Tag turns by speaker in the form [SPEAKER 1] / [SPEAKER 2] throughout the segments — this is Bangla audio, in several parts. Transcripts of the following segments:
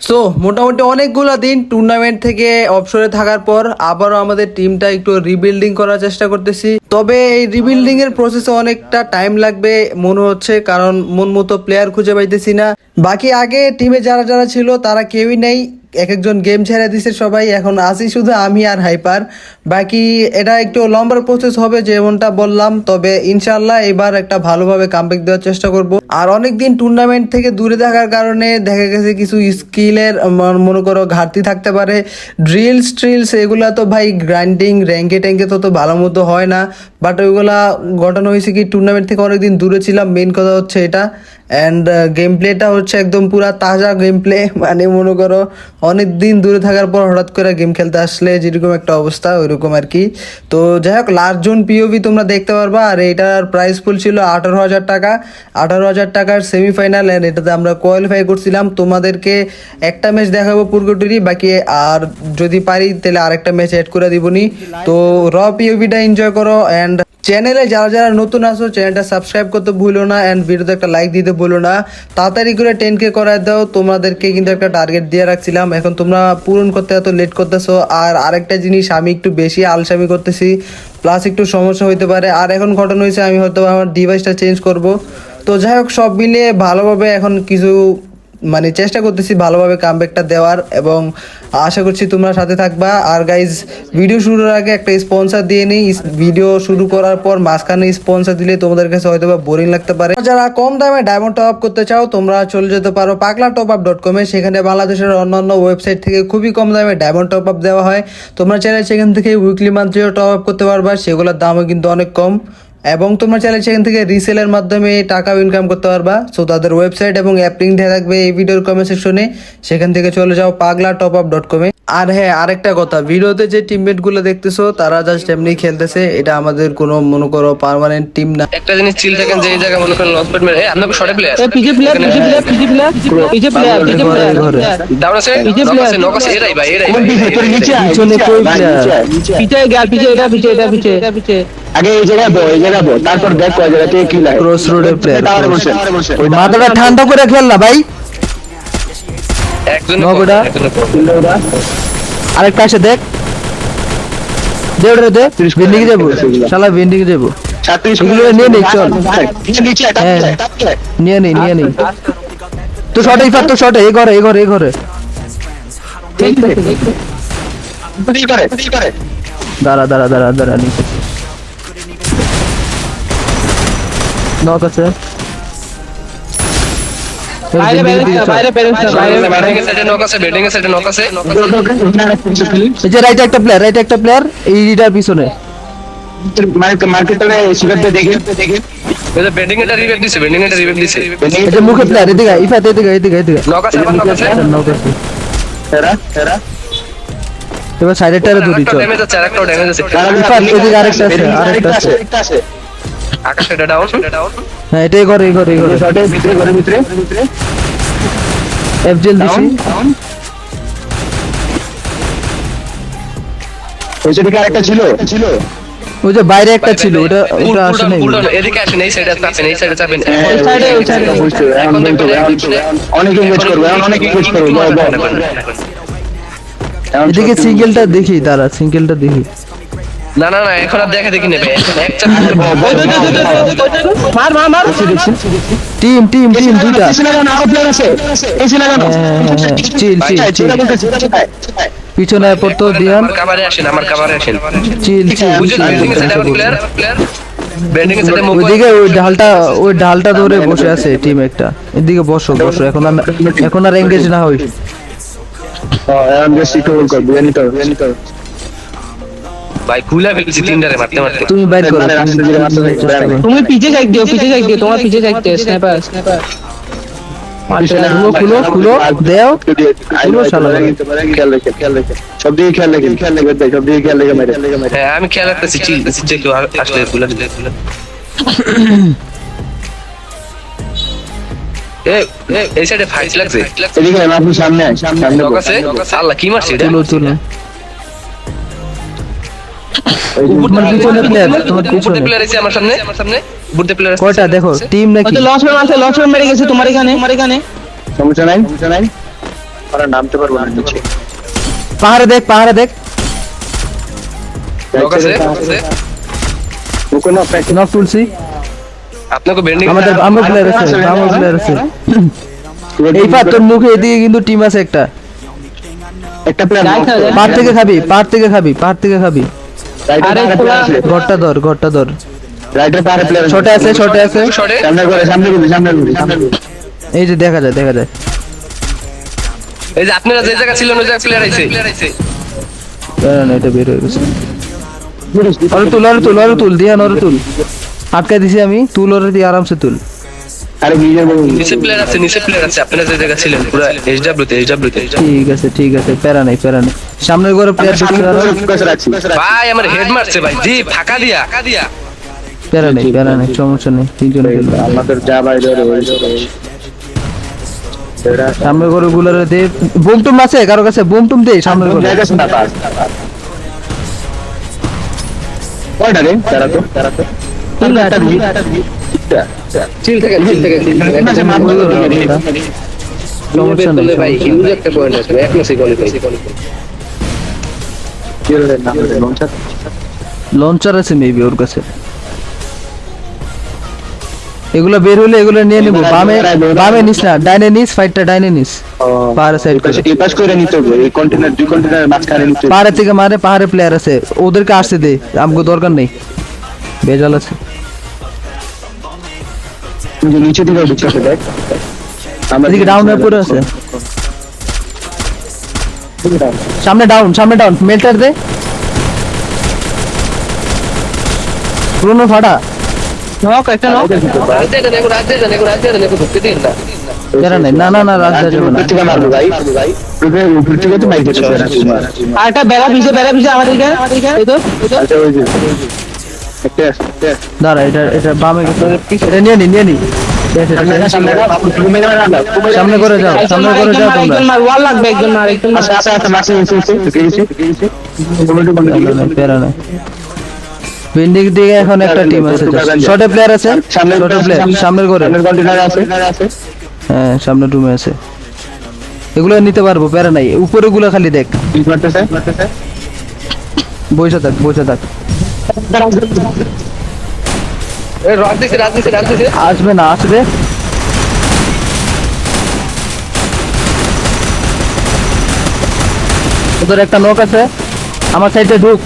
[SPEAKER 1] সো মোটামুটি অনেকগুলো দিন টুর্নামেন্ট থেকে অবসরে থাকার পর আবারও আমাদের টিমটা একটু রিবিল্ডিং করার চেষ্টা করতেছি। তবে এই রিবিল্ডিং এর প্রসেসে অনেকটা টাইম লাগবে মনে হচ্ছে, কারণ মন মতো প্লেয়ার খুঁজে পাইতেছি না। বাকি আগে টিমে যারা যারা ছিল, তারা কেউই নেই। এক একজন গেম ছেড়ে দিছে সবাই, এখন আছি শুধু আমি আর হাইপার। বাকি এটা একটু লম্বার প্রসেস হবে যেমনটা বললাম, তবে ইনশাল্লাহ এবার একটা ভালোভাবে কামব্যাক দেওয়ার চেষ্টা করব। আর অনেকদিন টুর্নামেন্ট থেকে দূরে থাকার কারণে দেখা গেছে কিছু স্কিলের মনে করো, ঘাটতি থাকতে পারে। ড্রিলস ট্রিলস এগুলা তো ভাই গ্রাইন্ডিং র্যাঙ্কে ট্যাঙ্কে তো তো ভালো মতো হয় না। বাট ওইগুলা ঘটানো হয়েছে কি টুর্নামেন্ট থেকে অনেকদিন দূরে ছিলাম মেন কথা হচ্ছে এটা। অ্যান্ড গেম প্লেটা হচ্ছে একদম পুরা তাজা গেম প্লে মানে মনে করো, অনেক দিন দূরে থাকার পর হঠাৎ করে গেম খেলতে আসলে যেরকম একটা অবস্থা, ওইরকম আর কি। তো যাই হোক লাস্ট জোন পিওভি তোমরা দেখতে পারবা, আর এটার প্রাইস ফুল ছিল আঠারো হাজার টাকা। আঠারো হাজার টাকার সেমিফাইনাল অ্যান্ড এটাতে আমরা কোয়ালিফাই করছিলাম। তোমাদেরকে একটা ম্যাচ দেখাবো পুরকটুরি বাকি আর যদি পারি তাহলে আরেকটা ম্যাচ অ্যাড করে দিবনি। তো র পিওভিটা এনজয় করো অ্যান্ড চ্যানেলে যারা যারা নতুন আসো চ্যানেলটা সাবস্ক্রাইব করতে ভুলো না অ্যান্ড ভিডিওতে একটা লাইক দিতে ভুলো না, তাড়াতাড়ি করে টেন কে করায় দাও, তোমাদেরকে কিন্তু একটা টার্গেট দিয়ে রাখছিলাম। এখন তোমরা পূরণ করতে এত লেট করতেছো, আর আরেকটা জিনিস আমি একটু বেশি আলসামি করতেছি প্লাস একটু সমস্যা হইতে পারে। আর এখন ঘটনা হয়েছে আমি হয়তো আমার ডিভাইসটা চেঞ্জ করব। তো যাই হোক, সব মিলিয়ে ভালোভাবে এখন কিছু মানে চেষ্টা করতেছি ভালোভাবে কামব্যাকটা দেওয়ার এবং আশা করছি তোমরা সাথে থাকবা। আর গাইজ ভিডিও শুরুর আগে একটা স্পন্সর দিয়ে নিই। ভিডিও শুরু করার পর মাঝখানে স্পন্সর দিলে তোমাদের কাছে হয়তো বা বোরিং লাগতে পারে। যারা কম দামে ডায়মন্ড টপ আপ করতে চাও, তোমরা চলে যেতে পারো পাগলা টপ আপ ডট কমে সেখানে বাংলাদেশের অন্যান্য ওয়েবসাইট থেকে খুবই কম দামে ডায়মন্ড টপ আপ দেওয়া হয়। তোমরা চাইলে সেখান থেকে উইকলি মান্থলিও টপ আপ করতে পারবা। সেগুলোর দামও কিন্তু অনেক কম। এবং তোমরা চাইলে সেখান থেকে রিসেলের মাধ্যমে টাকাও ইনকাম করতে পারবা। সো তাদের ওয়েবসাইট এবং অ্যাপ লিঙ্ক দেওয়া থাকবে এই ভিডিওর কমেন্ট সেকশনে সেখান থেকে চলে যাও পাগলা টপ আপ ডট কমে আর হ্যাঁ আরেকটা কথা ভিডিওতে যে টিমমেটগুলো দেখতেছো তারা জাস্ট এমনি খেলতেছে। এটা আমাদের কোনো মনে করো পারমানেন্ট টিম না।
[SPEAKER 2] একটা জিনিস চিল থাকেন যে জায়গা মনে করেন লস প্যাট মেরে আপনার শর্টে player
[SPEAKER 3] PJ player PJ player PJ player PJ
[SPEAKER 1] player PJ
[SPEAKER 3] player
[SPEAKER 2] দাও আছে?
[SPEAKER 3] পিজে
[SPEAKER 2] প্লেয়ার নক আছে এরাই ভাই এরাই ভাই। ভিতরে
[SPEAKER 4] নিচে
[SPEAKER 1] আছে
[SPEAKER 4] নিচে
[SPEAKER 1] কই
[SPEAKER 3] প্লেয়ার গেল পিজে এটা পিজে এটা পিজে এটা পিজে
[SPEAKER 4] আগে এই জায়গায় বো এই জায়গায় বো তারপর দেখ কয় জায়গা থেকে কি লাগে।
[SPEAKER 1] Player,
[SPEAKER 4] টাওয়ারে বসে ওই
[SPEAKER 1] মাথাটা ঠান্ডা করে খেল না ভাই।
[SPEAKER 2] একজনে।
[SPEAKER 4] টাওয়ারে
[SPEAKER 1] আরেকটা আসে দেখ। দে ওটা দে। ভেন্ডিং যাব শালা ভেন্ডিং যাব
[SPEAKER 4] ছাত্রী
[SPEAKER 1] এগুলো নিয়ে নে, চল।
[SPEAKER 4] নিচে নিচে আয়,
[SPEAKER 1] হ্যাঁ।
[SPEAKER 4] টাপকে আয়, টাপকে আয়।
[SPEAKER 1] নিয়ে নেই নিয়ে নেই তো শর্টে ইফাত তো শর্টে এই ঘরে এই ঘরে এই ঘরে।
[SPEAKER 4] দিল করে দিল করে
[SPEAKER 1] দাঁড়া দাঁড়া দাঁড়া দাঁড়া নিচে। নক আছে
[SPEAKER 3] বাইরে বাইরে বাইরে প্যারেন্টস বাইরে
[SPEAKER 2] ব্যাটিং এর সাইডে নক আছে ব্যাটিং এর সাইডে নক আছে
[SPEAKER 1] এই যে রাইট একটা প্লেয়ার রাইট একটা প্লেয়ার এইটার পিছনে
[SPEAKER 4] মার্কেটে সিগারেট দেখে দেখে
[SPEAKER 2] এই যে ব্যাটিং এটা রিভাইভ দিছে ব্যাটিং এটা রিভাইভ দিছে
[SPEAKER 1] এই যে মুখে প্লেয়ার এদিকে আয়, ইফাত এদিকে এদিকে এদিকে
[SPEAKER 2] নক আছে আবার নক আছে
[SPEAKER 1] নক আছে
[SPEAKER 4] এরা এরা
[SPEAKER 1] এবার সাইডের টারে ধরি
[SPEAKER 2] আরেকটা
[SPEAKER 1] চল
[SPEAKER 2] ড্যামেজ আছে আরেকটা ড্যামেজ আছে
[SPEAKER 1] ইফাত, এদিকে আরেকটা আছে, আরেকটা আছে।
[SPEAKER 4] আরেকটা আছে
[SPEAKER 2] আকাশ এটা ডাউন
[SPEAKER 1] হ্যাঁ এটাই ঘরে এই ঘরে এই
[SPEAKER 4] ভিতরে ঘরের ভিতরে ভিতরে
[SPEAKER 1] এফজেল দিছি
[SPEAKER 4] ডাউন ডাউন ওই দিকে আরেকটা ছিল ছিল
[SPEAKER 1] ওই যে বাইরে একটা ছিল ওটা ওটা আসে নাই
[SPEAKER 2] এদিকে আসেন এই সাইডে চাপেন এই সাইডে চাপেন
[SPEAKER 3] ওই side ওই side
[SPEAKER 4] বুঝছ এখন অনেক ইনভেস্ট করব অনেক ইনভেস্ট করব যাও, যাও। এখন
[SPEAKER 1] এদিকে সিঙ্গেলটা দেখি দাঁড়া সিঙ্গেলটা দেখি
[SPEAKER 2] না না না এখন আর দেখা দেখি নেবে
[SPEAKER 3] মার মার মার
[SPEAKER 1] টিম টিম টিম দুইটা
[SPEAKER 4] এসি লাগানো, আরও player আছে। এসি লাগানো।
[SPEAKER 1] হ্যাঁ, হ্যাঁ, হ্যাঁ। চিল, চিল, চিল। পিছনে পড়তো দিয়ান
[SPEAKER 2] কাভারে আসেন আমার কাভারে আসেন
[SPEAKER 1] চিল চিল ওইদিকে ওই ঢালটা ওই ঢালটা ধরে বসে আছে টিম একটা এদিকে বসো বসো এখন আর এখন আর এঙ্গেজ না হই
[SPEAKER 4] বুঝে নিতে হবে।
[SPEAKER 2] ভাই খুলে ফেলছি তিনটারে মারতে মারতে।
[SPEAKER 1] তুমি বাইর করো
[SPEAKER 4] মানে।
[SPEAKER 3] তুমি পিছে যাক দিও পিছে যাক দিও তোমার পিছে যাক দিও স্নাইপার স্নাইপার
[SPEAKER 1] খুলো খুলো খুলো দেও।
[SPEAKER 4] আইলো,
[SPEAKER 1] শালা।
[SPEAKER 4] খেয়াল রেখে, খেয়াল রেখে। সব দিকে খেয়াল রেখে, খেয়াল রেখে সব দিকে খেয়াল রেখে মেরে।
[SPEAKER 2] হ্যাঁ আমি খেয়াল রাখতেছি চিল যে কেউ আসলে খুলে খুলে এই সাইডে ফাইট লাগছে।
[SPEAKER 4] এদিকে আয়, সামনে সামনে
[SPEAKER 2] নক আছে? আল্লাহ কি মারছে
[SPEAKER 1] তুলো তুলো। তোমার পিছনে প্লেয়ার তোমার পিছনে।
[SPEAKER 2] প্লেয়ার আছে আমার সামনে আমার সামনে উপরে প্লেয়ার
[SPEAKER 1] কয়টা? দেখো টিম নাকি?
[SPEAKER 3] ওতে আছে লস মেরে গেছে তোমার এখানে। তোমার এখানে।
[SPEAKER 4] সমস্যা নাই? সমস্যা নাই? আমরা নামতে পারব না নিচে
[SPEAKER 5] পাহাড়ে দেখ পাহাড়ে দেখ।
[SPEAKER 2] লোক আছে আছে।
[SPEAKER 4] কোনো প্র্যাকটিস
[SPEAKER 5] নক তুলছি।
[SPEAKER 2] আপনাকে বেন্ডিং
[SPEAKER 5] আমাদের আমার প্লেয়ার আছে আমার প্লেয়ার আছে। এই পার তোর মুখে এদিকে কিন্তু টিম আছে একটা।
[SPEAKER 4] একটা প্লেয়ার
[SPEAKER 5] পার থেকে খাবি পার থেকে খাবি পার থেকে খাবি।
[SPEAKER 4] রাইটার
[SPEAKER 3] আরে
[SPEAKER 4] পাহাড়ে
[SPEAKER 3] খোলা-
[SPEAKER 4] প্লেয়ার আছে।
[SPEAKER 5] ঘরটা ধর ঘরটা ধর।
[SPEAKER 4] রাইটার পাহাড়ে প্লেয়ার
[SPEAKER 5] ছোটে আছে ছোটে আছে।
[SPEAKER 4] সামনে করে সামনে করে সামনে করে
[SPEAKER 5] এই যে দেখা যায় দেখা যায়।
[SPEAKER 2] এই যে আপনারা যে জায়গা ছিলেন ওই জায়গা প্লেয়ার আইছে।
[SPEAKER 5] এটা বের হয়ে গেছে। আরে তুল আরে তুল আরে তুল দিয়া নরে তুল। আটকাই দিছি আমি তুল ওরে দিয়ে আরামসে তুল।
[SPEAKER 4] আরে গিয়ে বলুন
[SPEAKER 2] নিচে প্লেয়ার আছে নিচে প্লেয়ার আছে আপনারা যে জায়গা ছিলেন পুরো এইচডব্লিউ তে এইচডব্লিউ তে
[SPEAKER 5] ঠিক আছে ঠিক আছে প্যারা নাই প্যারা নাই। সামনের ঘরে প্লেয়ার
[SPEAKER 4] সামনে
[SPEAKER 5] ঢুকছে আরও।
[SPEAKER 4] ফোকাস রাখছি
[SPEAKER 2] ভাই আমার হেড মারছে ভাই জি ফাঁকা দিয়া। ফাঁকা দিয়া
[SPEAKER 5] প্যারা নেই প্যারা নেই সমস্যা নেই তিনজন
[SPEAKER 4] আমাদের যা বাইরে
[SPEAKER 5] সামনের ঘরে গুলারে দে। বুম টুম আছে কারও কাছে? বুম টুম দে সামনের ঘরে।
[SPEAKER 4] কয়টা রে? তারা তো। তারা তো
[SPEAKER 2] চিল থেকে চিল থেকে
[SPEAKER 5] সমস্যা নেই
[SPEAKER 2] ভাই হিউজ একটা পয়েন্ট আছে এক মাসে কোয়ালিফাই
[SPEAKER 5] লঞ্চার আছে মেবি ওর কাছে। এগুলো বের হলে এগুলো নিয়ে নিবো। বামে বামে নিস না ডাইনে নিস ফাইটটা ডাইনে নিস। পাহাড়ে সাইড করে।
[SPEAKER 4] এই পাশ করে নিতে হবে। এই কন্টেনার দুই কন্টেনার মাঝখানে নিতে হবে।
[SPEAKER 5] পাহাড়ে থেকে মারে পাহাড়ে প্লেয়ার আছে। ওদেরকে আসতে দে আমাকে দরকার নেই। বেজাল আছে।
[SPEAKER 4] কিন্তু নিচে দিকে ঢুকছে দেখ আমরা
[SPEAKER 5] এদিকে ডাউন হয়ে পড়ে আছে সামনে ডাউন সামনে ডাউন মেল্টার দে পুরোনো ফাটা
[SPEAKER 3] নক একটা নক
[SPEAKER 2] রাজ্যে জানে এগো রাজ্যে জানে এগো রাজ্যে জানে এগো ঢুকতে দিন না
[SPEAKER 5] কেন নাই না না না রাস্তা যাবে না
[SPEAKER 4] উপর থেকে মারবো ভাই ভাই উপর থেকে তো মাইক দিতে
[SPEAKER 3] আর একটা বেড়া পিছে বেড়া পিছে আমাদের এখানে এই তো এই তো
[SPEAKER 4] আচ্ছা
[SPEAKER 5] দাঁড়া এটা এটা বামে এটা নিয়ে নি নিয়ে নি। দেখ, এটা নিয়ে নি। সামনে করে যাও সামনে করে যাও তোমরা।
[SPEAKER 3] একজন ওয়াল লাগবে একজন মার একজন মার
[SPEAKER 4] আচ্ছা আচ্ছা আচ্ছা মাসে
[SPEAKER 5] দিকে এখন একটা টিম আছে শর্টে প্লেয়ার আছে? শর্টে প্লেয়ার সামনের করে
[SPEAKER 4] আছে।
[SPEAKER 5] হ্যাঁ সামনে রুমে আছে। এগুলো নিতে পারব প্যারা নাই। উপরে গুলো খালি দেখ। বসে থাক বসে থাক। আসবে না আসবে। ওদের একটা নক আছে। আমার সাইডে ঢুক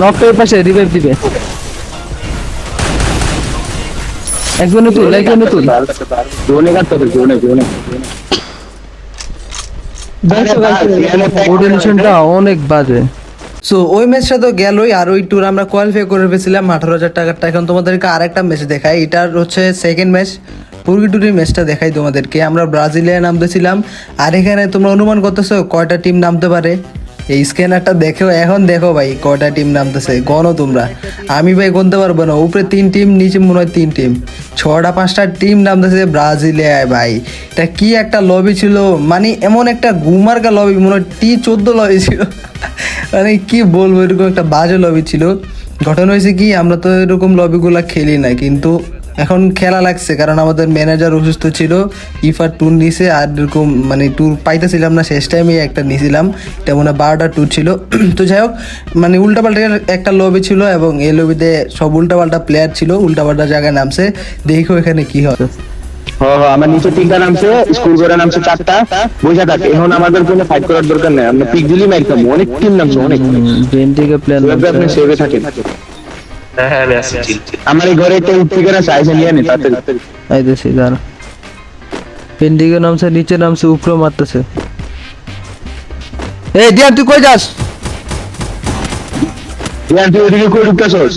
[SPEAKER 5] নকটা ওই পাশে রিভাইভ দিবে। একজনে তুল একজনে তুল।
[SPEAKER 4] জোনে কাটতে হবে। জোনে জোনে
[SPEAKER 5] অনেক বাজে। সো ওই ম্যাচটা তো গেলই, আর ওই ট্যুর আমরা কোয়ালিফাই করে ফেছিলাম আঠারো হাজার টাকারটা। এখন তোমাদেরকে আরেকটা ম্যাচ দেখাই। এটার হচ্ছে সেকেন্ড ম্যাচ পুরগিটুরি ম্যাচটা দেখাই তোমাদেরকে। আমরা ব্রাজিলিয়া নামতেছিলাম, আর এখানে তোমরা অনুমান করতেছো কয়টা টিম নামতে পারে? এই স্ক্যানারটা দেখো এখন দেখো ভাই কয়টা টিম নামতেছে, গণো তোমরা। আমি ভাই গুনতে পারব না, উপরে তিন টিম নিচে মনে হয় তিন টিম ছটা পাঁচটা টিম নামতেছে ব্রাজিলিয়ায় ভাই। এটা কি একটা লবি ছিল? মানে এমন একটা গুমার্কা লবি মনে হয় টি চোদ্দ লবি ছিল। মানে কি বলব, এরকম একটা বাজে লবি ছিল। ঘটনা হয়েছে কি, আমরা তো এরকম লবিগুলা খেলি না কিন্তু এখন খেলা লাগছে, কারণ আমাদের ম্যানেজার অসুস্থ ছিল, ইফার ট্যুর নিছে, আর এরকম মানে ট্যুর পাইতেছিলাম না, শেষ টাইমে একটা নিয়েছিলাম এটা মনে হয় বারোটা ট্যুর ছিল। তো যাই হোক মানে উল্টাপাল্টা একটা লবি ছিল, এবং এই লবিতে সব উল্টাপাল্টা প্লেয়ার ছিল, উল্টাপাল্টা জায়গায় নামছে, দেখো এখানে কি হয়।
[SPEAKER 4] আমার নিচে তিনটা নামছে স্কুল করে নামছে চারটা থাকে এখন আমাদের কোনো ফাইট করার দরকার নেই আমরা পিক দিলি অনেক টিম নামছে অনেক
[SPEAKER 5] বেন্টিকে প্লেয়ার
[SPEAKER 4] এভাবে আপনি সেভে থাকেন?
[SPEAKER 2] হ্যাঁ হ্যাঁ
[SPEAKER 4] আমার এই ঘরে একটা আছে আইসে নিয়ে নে তাড়াতাড়ি।
[SPEAKER 5] আইতেছি দাঁড়া। নামছে নিচে নামছে উপরে মারতেছে। এই দিয়ান তুই কই যাস?
[SPEAKER 4] ইয়ার তুই ওদিকে কই ঢুকতেছস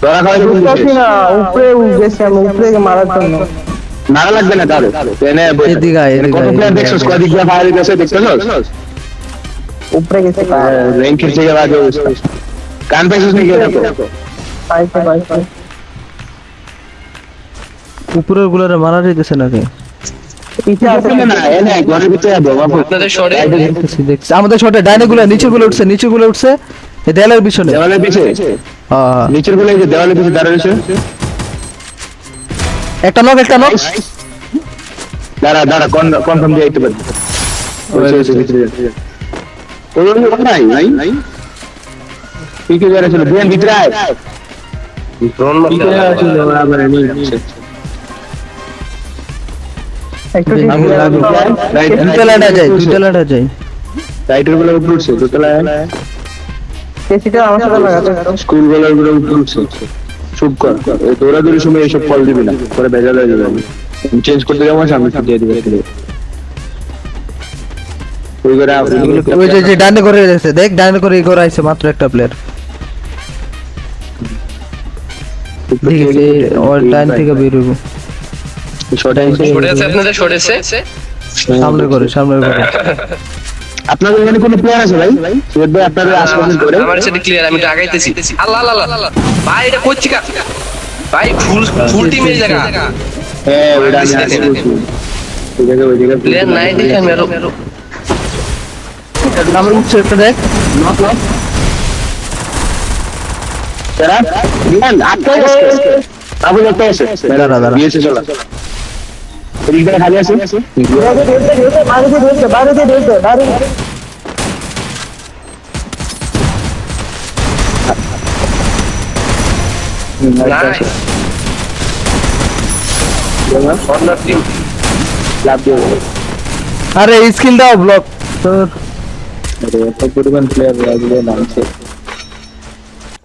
[SPEAKER 4] তোরা খাওয়াই ঢুকতেছিস
[SPEAKER 3] না উপরে গেছে আমি উপরে মারার জন্য।
[SPEAKER 4] নাড়া লাগবে না এনে
[SPEAKER 5] এদিকে
[SPEAKER 4] কত প্লেয়ার দেখছস। কদিক দিয়ে ফায়ার দিতেছে দেখছস
[SPEAKER 3] উপরে গেছে
[SPEAKER 4] র্যাঙ্কের থেকে বাজে অবস্থা। কান পাইছিস নাকি
[SPEAKER 3] পাইছে পাইছে।
[SPEAKER 5] উপরের গুলারে মারা যাইতেছে নাকি? আমাদের ছোট ডাইনে গুলা নিচে গুলো উঠছে নিচে গুলো উঠছে। এই দেয়ালের পিছনে।
[SPEAKER 4] দেওয়ালের পিছে?
[SPEAKER 5] হ্যাঁ।
[SPEAKER 4] নিচেরগুলো দেওয়ালের পিছনে দাঁড়িয়ে রয়েছে
[SPEAKER 5] একটা নক একটা নক
[SPEAKER 4] দাঁড়া দাঁড়া কনফার্ম দিয়ে দিতে পারি? ওই সে ওই ওই ওই নাই নাই? কি কি বেড়ে ছিল? বেন ভিতরে আয়।
[SPEAKER 2] ড্রোন
[SPEAKER 4] কি ছিল আবার এমনি
[SPEAKER 1] দুইটা লাইটা যায় দুইটা যায়
[SPEAKER 4] রাইটের উপরে উঠছে দোতলায়
[SPEAKER 3] কেসিটা আমার সাথে লাগাতে
[SPEAKER 4] স্কুল উপরে উপরে উঠছে। চুপ কর। দৌড়াদৌড়ির সময় এইসব ফল দিবি না। পরে ভেজা হয়ে যাবে। চেঞ্জ করতে যাব সামনে দিয়ে দিবে। ওই করে
[SPEAKER 1] ওই যে যে ডানে করে গেছে দেখ ডানে করে করে আইছে মাত্র একটা প্লেয়ার ঠিক আছে ওর ডান থেকে বের হইব
[SPEAKER 4] শর্ট
[SPEAKER 2] সরে আছে আপনাদের সরে আছে?
[SPEAKER 1] সামনে করে সামনে করে
[SPEAKER 4] আপনাদের এখানে কোনো প্লেয়ার আছে ভাই? সুয়েদ ভাই আপনাদের আশেপাশে করে
[SPEAKER 2] আমার সেটা ক্লিয়ার আমি আগাইতেছি। আল্লাহ আল্লাহ আল্লাহ ভাই এটা করছি কা ভাই ফুল ফুল টিমের জায়গা
[SPEAKER 4] হ্যাঁ ওইটা আমি বলছি ওই জায়গায় ওই জায়গায়
[SPEAKER 2] প্লেয়ার নাই দেখে আমি আরও
[SPEAKER 1] আমার উঠছে একটা দেখ।
[SPEAKER 4] তারা দিয়ান আটকাই আছে আবু দেখতে আছে
[SPEAKER 1] দাঁড়া, দাঁড়া।
[SPEAKER 4] দিয়েছে চলো। এদিক দিয়ে খালি আছে
[SPEAKER 2] নাই অন্য টিম
[SPEAKER 4] লাভ দিয়ে
[SPEAKER 1] আরে স্কিল দাও ব্লক
[SPEAKER 4] এত পরিমাণ প্লেয়ার রাজলে নামছে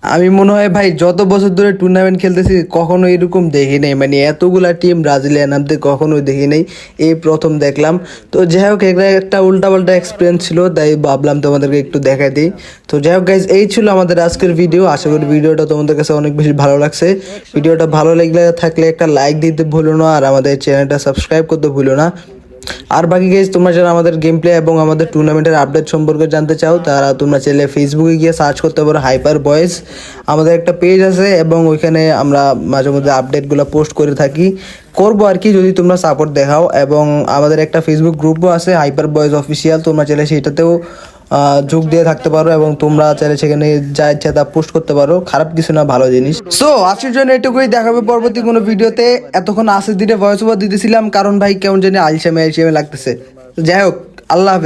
[SPEAKER 1] আমি মনে হয় ভাই, যত বছর ধরে টুর্নামেন্ট খেলতেছি, কখনো এরকম দেখি নাই। মানে এতগুলা টিম ব্রাজিলিয়ান নামতে কখনোই দেখি নাই। এই প্রথম দেখলাম। তো যাই হোক এটা একটা উল্টাপাল্টা এক্সপিরিয়েন্স ছিল, তাই ভাবলাম তোমাদেরকে একটু দেখা দিই। তো যাই হোক গাইজ এই ছিল আমাদের আজকের ভিডিও আশা করি ভিডিওটা তোমাদের কাছে অনেক বেশি ভালো লাগছে। ভিডিওটা ভালো লাগলে থাকলে একটা লাইক দিতে ভুলো না, আর আমাদের চ্যানেলটা সাবস্ক্রাইব করতে ভুলো না। আর বাকি গেজ তোমরা যারা আমাদের গেম প্লে এবং আমাদের টুর্নামেন্টের আপডেট সম্পর্কে জানতে চাও, তারা তোমরা চাইলে ফেসবুকে গিয়ে সার্চ করতে পারো হাইপার বয়েস আমাদের একটা পেজ আছে এবং ওইখানে আমরা মাঝে মধ্যে আপডেটগুলো পোস্ট করে থাকি। করব আর কি, যদি তোমরা সাপোর্ট দেখাও। এবং আমাদের একটা ফেসবুক গ্রুপও আছে হাইপার বয়েস অফিসিয়াল তোমরা চাইলে সেটাতেও যোগ দিয়ে থাকতে পারো এবং তোমরা চাইলে সেখানে যা ইচ্ছা তা পোস্ট করতে পারো। খারাপ কিছু না, ভালো জিনিস। সো আজকের জন্য এটুকুই। দেখাবে পরবর্তী কোনো ভিডিওতে। এতক্ষণ আসে দিনে ভয়েস ওভার দিতেছিলাম কারণ ভাই কেমন জানি আলসেমে আলসেমে লাগতেছে। যাই হোক, আল্লাহ হাফেজ।